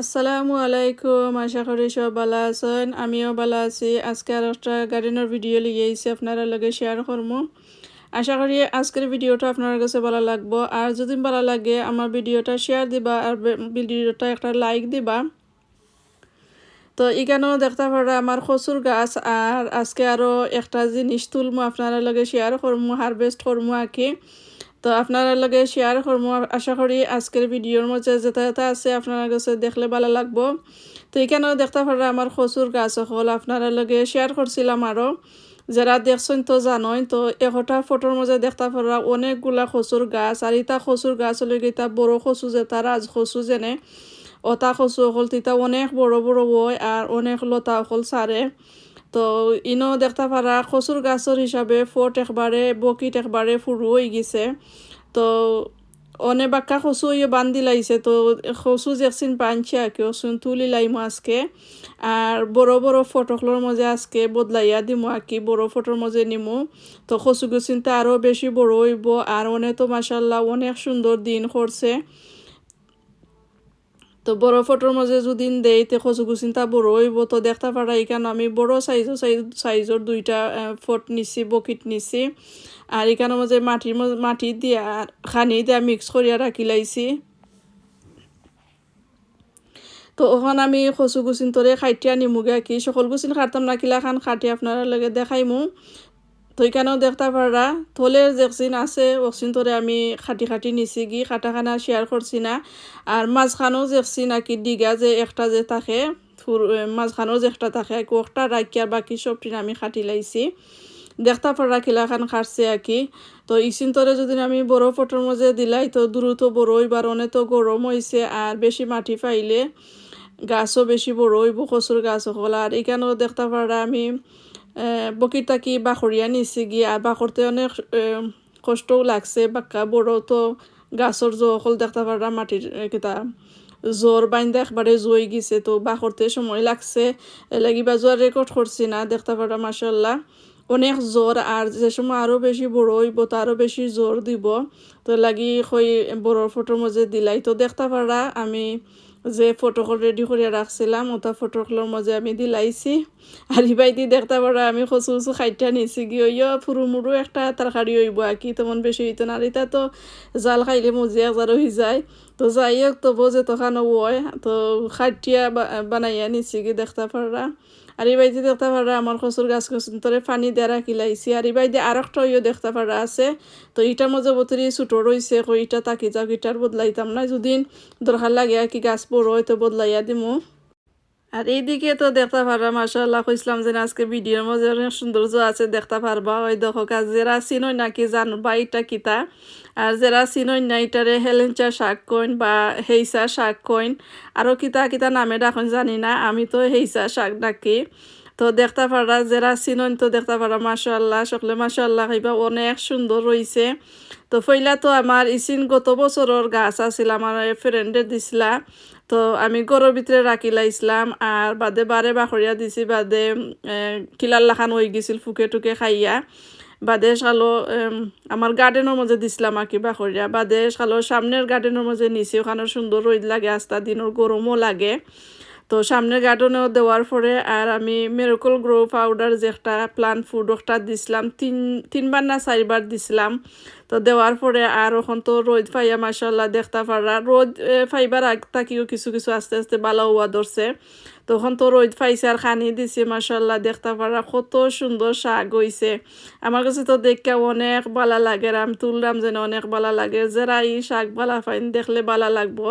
আসসালামু আলাইকুম, আশা করি সব ভালো আছেন। আমিও ভালো আছি। আজকে আর একটা গার্ডেনের ভিডিও আইছি আপনারা লগে শেয়ার করব আশা করি আজকের ভিডিওটা আপনার কাছে ভালো লাগবো। আর যদি ভালো লাগে, আমার ভিডিওটা শেয়ার দিবা আর ভিডিওটা একটা লাইক দিবা। তো এখানেও দেখতে পারা আমার খসুর গাছ, আর আজকে আরও একটা জিনিস তুলমু, আপনারা লগে শেয়ার করমু হারভেস্ট করমু আর কি। তো আপনারা লগে শেয়ার করব আশা করি আজকের ভিডিওর মধ্যে যেটা যেটা আছে আপনার কাছে দেখলে ভালো লাগবো। তো এখানেও দেখতে পারা আমার খসুর গাছ হল আপনারা লগে শেয়ার করছিলাম আরও যারা দেখছেন তো জানোই, তো একটা ফটোর মধ্যে দেখতে পারা অনেকগুলা খসুর গাছ আর ইটা খসুর গাছ হলে ইটা বড় খসু যে তার রাজ খসু যেনে। অতা খসু হল তিতা অনেক বড় বড় বই আর অনেক লতা হল সারে। তো ইনো দেখতে পারা খসুর গাছর হিসাবে ফোট একবারে বকিট একবারে ফুরু হয়ে গেছে। তো, অনে বাক্কা খসু ইয়ে বান্ধি লাইছে। তো খসু দেখছেন পানছি আর কি ওসুন তুলি লাইমো আজকে। আর বড় বড় ফটোগুলোর মধ্যে আজকে বদলাইয়া দিমু আর কি বড় ফটোর মধ্যে নিমু। তো খসু গুছিনটা আরও বেশি বড় হইব আর অনেক তো মাসাল্লাহ অনেক সুন্দর দিন করছে। তো বড় ফটোর মাঝে যদি দেই, তে খসু গুছিনটা বড় হইব। তো দেখতে পারা এখানে আমি বড় সাইজও সাইজর দুইটা ফট নিছি বকিট নিছি। আর এখানের মাঝে মাটির মাটি দিয়া খানি দিয়া মিক্স করিয়া রাখি লাইছি। তো ওখান আমি খসু গুছিন তোরে খাইটিয়া নিমুগে কি? সকল গুছিন খাটতাম না কিলা খান, খাটি আপনারা লগে দেখাইমু। তো এখানেও দেখতে পারা থলের জেকসিন আছে অক্সিন তোরে আমি খাটি খাটি নিছি গি খাটাখানা শেয়ার করছি না। আর মাঝখানেও জেকসি নাকি দিঘা যে একটা যে থাকে মাঝখানেও যে একটা থাকে একটা রাখিয়া বাকি সবটি আমি খাটি লাইছি। দেখতে পারা কিলাখান খাটছে আর তো ইসিন তরে যদি আমি বড় ফটোর মধ্যে দিলাই, তো দ্রুত বড় হইবার অনেক তো গরম বেশি মাটি পাইলে গাছও বেশি বড় হইব, কচুর গাছ হল আর এখানেও দেখতে পারা আমি বকির তাকি বাখরিয়া নিছি গিয়ে বাখরতে অনেক কষ্টও লাগছে, বাক্কা বড় তো গাছর জল দেখতে পারা মাটির কিতা জ্বর বাইন্দা একবারে জই গেছে তো বাখরতে সময় লাগছে লাগিবা জোয়ার রেকর্ড করছি না দেখতে পারা মাসাল্লাহ অনেক জোর আর যে সময় আরও বেশি বড় হইব, তো আরও বেশি জোর দিব। তো লাগি হই বড় ফটোর মধ্যে দিলাই, তো দেখতে পারা আমি যে ফটোকল রেডি করে রাখছিলাম ওটা ফটোকলের মাঝে আমি দিলাইছি। আর ইবাই দি দেখতে পারা আমি খসু উঁচু খাইটা নিছি গিয়ে ইয় ফুরু মুরু একটা তরকারি হইব আর কি তেমন বেশি হইতো না এটা তো জাল খাইলে মজিয়া একবার হয়ে যায়। তো যাই হোক তবুও যে তখন ওয় তো খাইটিয়া বানাইয়া নিছি গিয়ে দেখতে পারা আর এই বাইতে দেখতে পারা আমার খসুর গাছ তোরে পানি দেয়া রাখি আর এই বাইতে আর একটা ইয়ে দেখতে পারা আছে। তো ইটার মজা বতরি ছুটো রয়েছে কই ইটা তাকি যাও ইটার বদলাইতাম না। যদি দরকার লাগে আর কি গাছ বড় হয়তো বদলাইয়া দিমু। আর এইদিকে তো দেখতে পারবা মাসাল্লাহ কইসলাম যে আজকে ভিডিওর মধ্যে অনেক সৌন্দর্য আছে, দেখতে পারবা। ওই দেখো কাজ যারা চিনই নাকি জানবা এটা কিতা? আর যারা চিনই না এটারে হেলেঞ্চা শাক কইন বা হেইসা শাক কইন। আরও কিতা কিতা নামে ডাকুন জানি না, আমি তো হেইসা শাক ডাকি। তো দেখতে পারা যারা চিনন তো দেখতে পারা মাসাল্লাহ সকলে মাসাল্লাহ খাইবা অনেক সুন্দর রয়েছে তো ফইলা তো আমার ইসিন গত বছরের গাছ আছিল, আমার ফ্রেন্ডে দিছিলা। তো আমি গরুর ভিতরে রাখি লাইছিলাম আর বাদে বারে বাখরিয়া দিছি, বাদে কিলার লাখান হয়ে গেছিল ফুকে টুকে খাইয়া। বাদে সালো আমার গার্ডেনের মধ্যে দিছিলাম আর কি বাখরিয়া বাদে সালো সামনের গার্ডেনের মধ্যে নিছি ওখানে সুন্দর রোদ লাগে আস্তা দিনের গরমও লাগে। তো সামনের গার্ডেনেও দেওয়ার পরে আর আমি মেরকল গ্রো পাউডার যে একটা প্লান্ট ফুড একটা দিছিলাম, তিন, তিনবার না চারবার দিছিলাম। তো দেওয়ার পরে আর ওখান তো রোদ ফাইয়া মাসাল্লাহ দেখতে পারা রোদ ফাইবার আগ থাকিও কিছু কিছু আস্তে আস্তে বালা হওয়া ধরছে। তখন তো রোদ ফাইছে আর খানি দিছে মাসাল্লাহ দেখতে পারা কত সুন্দর শাক হয়েছে আমার কাছে তো দেখতে অনেক বালা লাগে আমি তুললাম যেন অনেক বালা লাগে। যারা এই শাক বালা ফাইন দেখলে বালা লাগবো।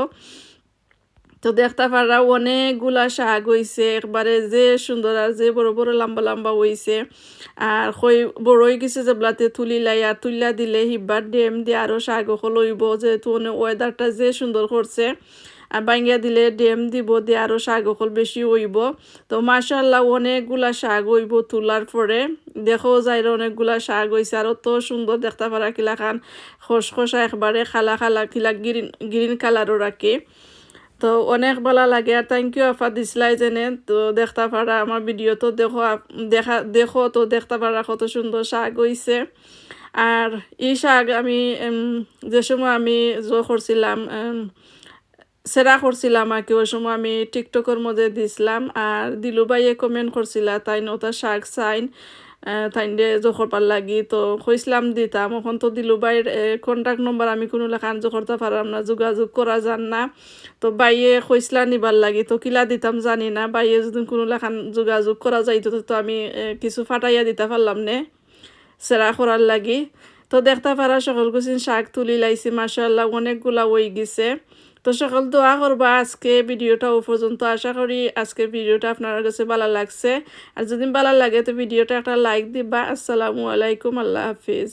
তো দেখতে পারা অনেকগুলা শাক হয়েছে একবারে যে সুন্দর আর যে বড় বড় লম্বা লম্বা হয়েছে আর কই বড় হয়ে গেছে যেগুলাতে তুলি লাই আর তুলিয়া দিলে হিব্বার ডেম দিয়ে আরও শাক লইব, যেহেতু অনেক ওয়েদারটা যে সুন্দর করছে। আর বাঙ্গিয়া দিলে ডেম দিব দিয়ে আরও শাক অকল বেশি হইব। তো মাসাল্লাহ অনেকগুলা শাক হইব তোলার পরে। দেখো যাই অনেকগুলা শাক হয়েছে আরও তো সুন্দর দেখতে পারা কিলা খান। খসখসা একবারে খালা খালা, কিলা গ্রিন গ্রিন কালারও রাখে। তো অনেক ভালো লাগে, আর থ্যাংক ইউ আফা দিসলাই জেনে তো দেখতে পারা আমার ভিডিও তো দেখো দেখা দেখো, তো দেখতে পারা কত সুন্দর শাক হয়েছে আর এই শাক আমি যে সময় আমি জো করছিলাম সেরা করছিলাম আর কি ওই সময় আমি টিকটকের মধ্যে দিছিলাম। আর দিলু ভাইয়ে কমেন্ট করছিলা তাই নতা শাক চাইন তাই জোখরপার লাগি তো কইসলাম দিতাম এখন তো দিলু বাইর কন্ট্যাক্ট নম্বর আমি কোনো লেখান করতে পারলাম না, যোগাযোগ করা যান না। তো বাইয়ে কইসলা নিবার লাগি, তো কিলা দিতাম জানি না, বাইয়ে যদি কোনো লেখান যোগাযোগ করা যাইতো তো আমি কিছু ফাটাইয়া দিতে পারলাম নে? সেরা করার লাগি। তো দেখতে পারা সকল কিছু শাক তুলি লাইছি মাসাল্লাহ অনেকগুলা ওই গেছে। তো সকল দোয়া করবা আজকে ভিডিওটা ও পর্যন্ত আশা করি আজকে ভিডিওটা আপনার কাছে ভালো লাগছে। আর যদি ভালো লাগে তো ভিডিওটা একটা লাইক দিবা। আসসালামু আলাইকুম, আল্লাহ হাফিজ।